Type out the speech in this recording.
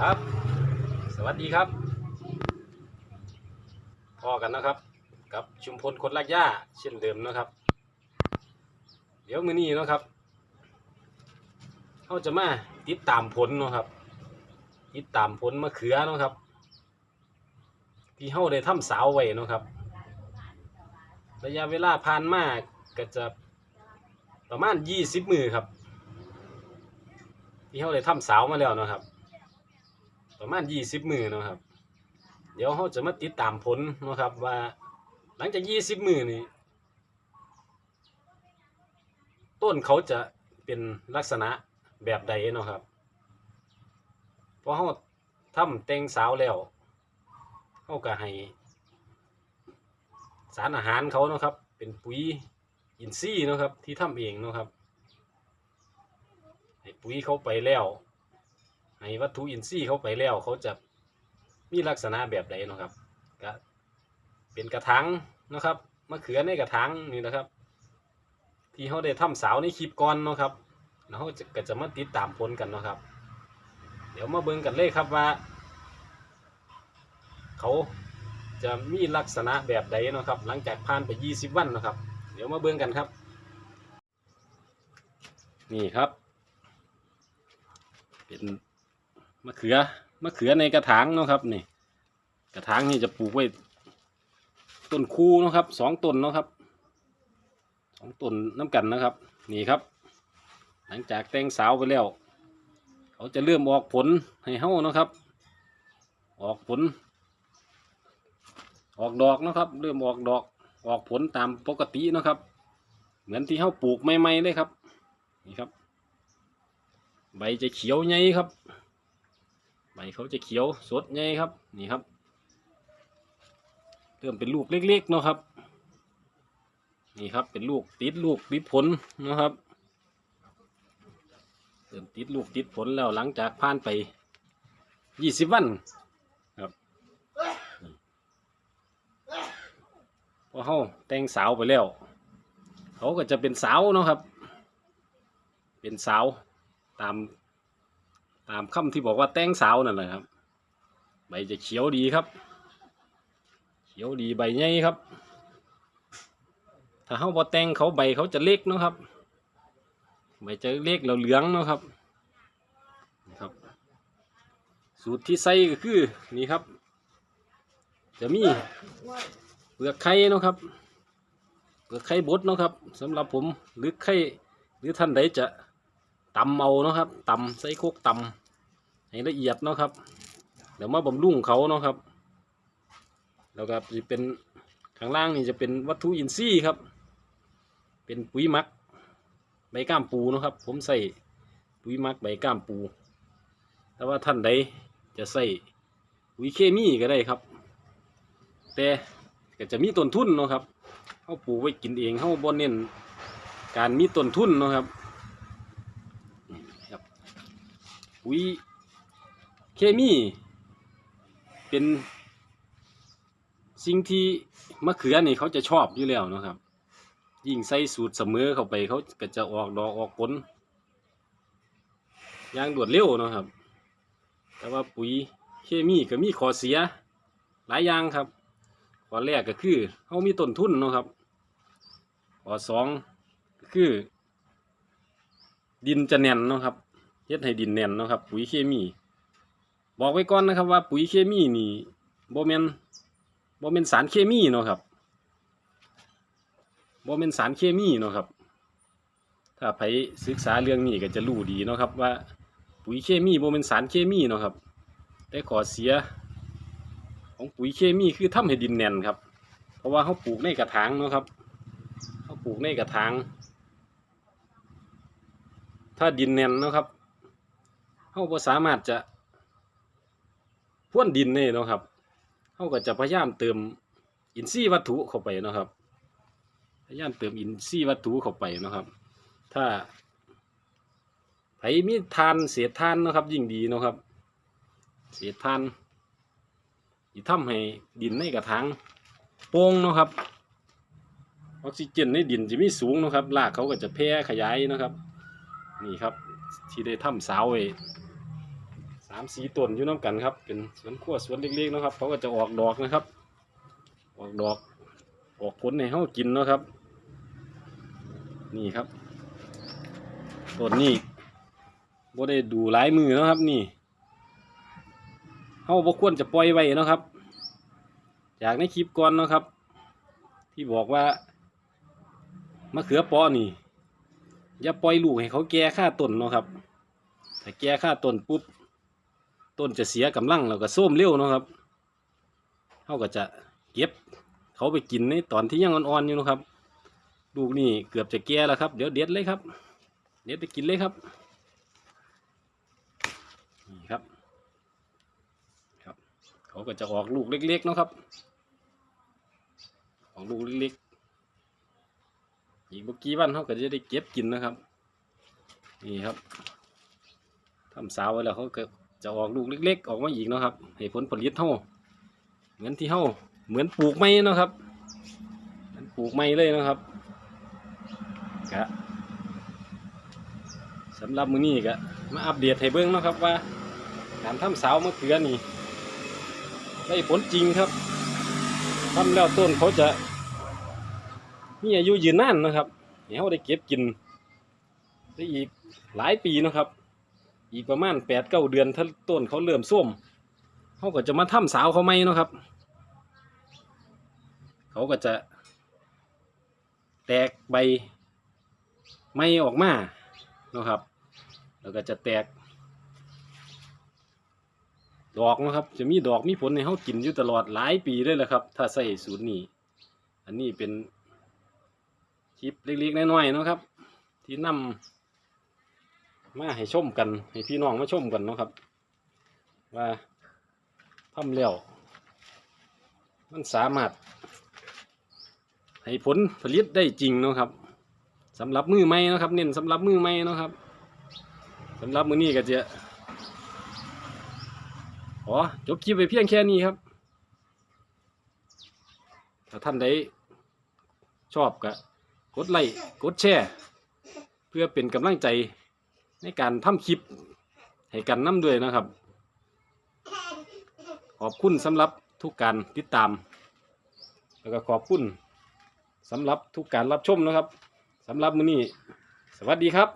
ครับ สวัสดีครับพอกันนะครับ กับชุมพลคนรักหญ้าเช่นเดิมนะครับ เดี๋ยวมือนี้นะครับเขาจะมาติดตามผลนะครับ ติดตามผลมะเขือนะครับ ที่เขาได้ทำสาวไว้นะครับ ระยะเวลาผ่านมากก็จะประมาณยี่สิบมือครับ ที่เขาได้ทำสาวมาแล้วนะครับ ประมาณยี่สิบมือเนาะครับ เดี๋ยวเขาจะมาติดตามผลเนาะครับว่า หลังจากยี่สิบมือนี่ต้นเขาจะเป็นลักษณะแบบใดเนาะครับพอเขาทำแต่งสาวแล้วเขาก็ให้ สารอาหารเขาเนาะครับ เป็นปุ๋ยอินทรีย์เนาะครับ ที่ทำเองเนาะครับให้ปุ๋ยเขาไปแล้ว ให้วัตถุอินทรีย์เขาไปแล้วเขาจะมีลักษณะแบบใดนะครับก็เป็นกระถางนะครับมะเขือในกระถางนี่นะครับ ที่เขาได้ทำสาวในคลิปก่อนนะครับแล้วเขาจะก็จะมาติดตามผลกันนะครับ เดี๋ยวมาเบิ่งกันเลยครับว่า เขาจะมีลักษณะแบบใดนะครับ หลังจากผ่านไป 20 วันนะครับ เดี๋ยวมาเบิ่งกันครับ นี่ครับ เป็น มะเขือมะเขือในกระถางเนาะครับนี่กระถางนี่จะปลูกไว้ต้นคูเนาะครับสองต้นเนาะครับสองต้นน้ำกันนะครับ นี่ครับ หลังจากแตงสาวไปแล้ว เขาจะเริ่มออกผลให้เฮ้าเนาะครับ ออกผล ออกดอกนะครับ เริ่มออกดอกออกผลตามปกตินะครับ เหมือนที่เฮ้าปลูกใหม่ๆเลยครับ นี่ครับ ใบจะเขียวใหญ่ครับ ใบเขาจะเขียวสดใหญ่ครับ นี่ครับ เริ่มเป็นลูกเล็กๆเนาะครับ นี่ครับเป็นลูกติดลูกติดผลนะครับเริ่มติดลูกติดผลแล้วหลังจากผ่านไปยี่สิบวันครับพอเขาแต่งสาวไปแล้ว เขาก็จะเป็นสาวเนาะครับ เป็นสาวตาม ตามคำที่บอกว่าแตงสาวนั่นแหละครับ ใบจะเขียวดีครับ เขียวดีใบใหญ่ครับ ถ้าเขาบอแตงเขาใบเขาจะเล็กเนาะครับใบจะเล็กแล้วเหลืองเนาะครับนี่ครับ สูตรที่ใส่ก็คือนี่ครับ จะมีเปลือกไข่เนาะครับเปลือกไข่บดเนาะครับสำหรับผมหรือไข่หรือท่านใดจะ ตำเอาเนาะครับตำใส่โคกตำให้ละเอียดเนาะครับเดี๋ยวมาบำรุงเขาเนาะครับ แล้วก็จะเป็นข้างล่างนี่จะเป็นวัตถุอินทรีย์ครับ เป็นปุ๋ยมักใบก้ามปูเนาะครับ ผมใส่ปุ๋ยมักใบก้ามปู แต่ว่าท่านใดจะใส่ปุ๋ยเคมีก็ได้ครับ แต่ก็จะมีต้นทุนเนาะครับเขาปลูกไว้กินเองเขาบ่เน้นการมีต้นทุนเนาะครับนี่ครับ ปุ๋ยเคมีเป็นสิ่งที่มะเขือนี่เขาจะชอบอยู่แล้วนะครับ ยิ่งใส่สูตรเสมอเข้าไปเขาก็จะออกดอกออกผลอย่างรวดเร็วนะครับ แต่ว่าปุ๋ยเคมีก็มีข้อเสียหลายอย่างครับข้อแรกก็คือเขามีต้นทุนนะครับข้อสองก็คือ ดินจะแน่นนะครับ เฮ็ดให้ดินแน่นเนาะครับ ปุ๋ยเคมี บอกไว้ก่อนนะครับว่าปุ๋ยเคมีนี่บ่แม่นบ่แม่นสารเคมีเนาะครับบ่แม่นสารเคมีเนาะครับ ถ้าไผศึกษาเรื่องนี้ก็จะรู้ดีเนาะครับว่าปุ๋ยเคมีบ่แม่นสารเคมีเนาะครับ แต่ข้อเสีย ของปุ๋ยเคมีคือทำให้ดินแน่นครับ เพราะว่าเขาปลูกในกระถางเนาะครับเขาปลูกในกระถางถ้าดินแน่นนะครับ เขาบ่สามารถจะพ่วนดินนี่เนาะครับเขาก็จะพยายามเติมอินทรีย์วัตถุเข้าไปเนาะครับ พยายามเติมอินทรีย์วัตถุเข้าไปเนาะครับ ถ้าไผมีทานเศษทานเนาะครับยิ่งดีเนาะครับเศษทานที่ทำให้ดินในกระถางโป่งเนาะครับออกซิเจนในดินจะมีสูงนะครับรากเขาก็จะแพร่ขยายนะครับ นี่ครับ ที่ได้ทำสาวไว้าามสีต้นอยู่น้ำกันครับ เป็นสวนขั้วสวนเล็กๆนะครับเขาก็จะออกดอกนะครับ ออกดอก ออกผลให้เฮากินนะครับ นี่ครับต้นนี้บ่ได้ดูหลายมือนะครับ นี่เฮาบ่ควรจะปล่อยไว้นะครับ จากในคลิปก่อนนะครับ ที่บอกว่ามะเขือปอนี่ อย่าปล่อยลูกให้เขาแก่ค่าต้นนะครับถ้าแก่ค่าต้นปุ๊บ ต้นจะเสียกำลังแล้วก็ส้มเร็วเนาะครับเขาก็จะเก็บเขาไปกินในตอนที่ยังอ่อนๆอยู่นะครับลูกนี่เกือบจะแก่แล้วครับ เดี๋ยวเด็ดเลยครับ เด็ดไปกินเลยครับนี่ครับ ครับ เขาก็จะออกลูกเล็กๆนะครับ ออกลูกเล็กๆอีกเมื่อกี้วันเขาก็จะได้เก็บกินนะครับ นี่ครับทำสาวไว้แล้วเขาก็ จะออกลูกเล็ก ๆ ออกมาอีกนะครับให้ผลผลิตเท่าเหมือนที่เท่าเหมือนปลูกไม้นะครับเหมือนปลูกไม้เลยนะครับกะสำหรับมือนี้ก็มาอัปเดตให้เบิ่งนะครับว่าการทำสาวมะเขือนี่ได้ผลจริงครับทำแล้วต้นเขาจะมีอายุยืนนานนะครับให้เขาได้เก็บกินได้อีกหลายปีนะครับ อีกประมาณแปดเก้าเดือนถ้าต้นเขาเริ่มส้มเขาก็จะมาทำสาวเขาไหมเนาะครับ เขาก็จะ แตกใบไม้ออกมาเนาะครับ แล้วก็จะแตก ดอกนะครับ จะมีดอกมีผลในเขากินอยู่ตลอดหลายปีเลยแหละครับ ถ้าใส่สูตรนี้ อันนี้เป็นคลิปเล็กๆน้อยๆเนาะครับ ที่นำ มาให้ชมกัน ให้พี่น้องมาชมกันเนาะครับ ว่าทำแล้วมันสามารถ ให้ผลผลิตได้จริงเนาะครับสำหรับมือใหม่นะครับ เน้นสำหรับมือใหม่นะครับสำหรับมือนี้ก็จะขอจบคลิปไปเพียงแค่นี้ครับ ถ้าท่านใดชอบก็กดไลค์กดแชร์ เพื่อเป็นกำลังใจ ในการทำคลิปให้กันน้ำด้วยนะครับ ขอบคุณสำหรับทุกการติดตาม แล้วก็ขอบคุณสำหรับทุกการรับชมนะครับสำหรับมื้อนี้ สวัสดีครับ